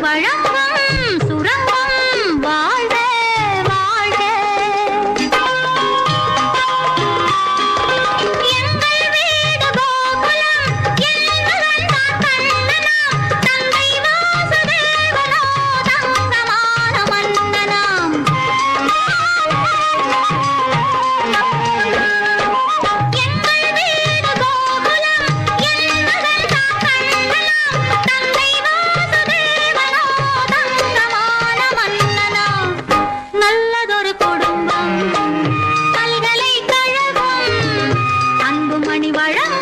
晚上。மணி வழங்கும்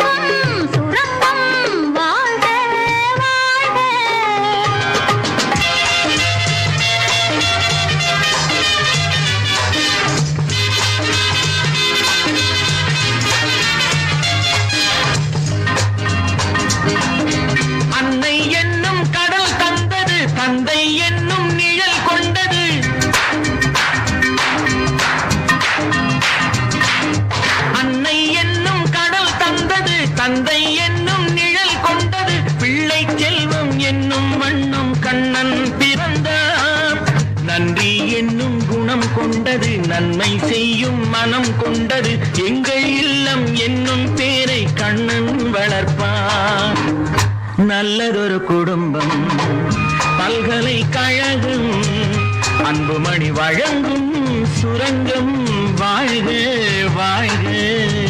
தந்தை என்னும் நிழல் கொண்டது பிள்ளை செல்வம் என்னும் வண்ணம் கண்ணன் பிறந்தான். நன்றி என்னும் குணம் கொண்டது நன்மை செய்யும் மனம் கொண்டது எங்கள் இல்லம் என்னும் பேரை கண்ணன் வளர்ப்பான். நல்லதொரு குடும்பம் பல்கலைக்கழகம் அன்புமணி வழங்கும் சுரங்கம் வாழ்க வாழ்க.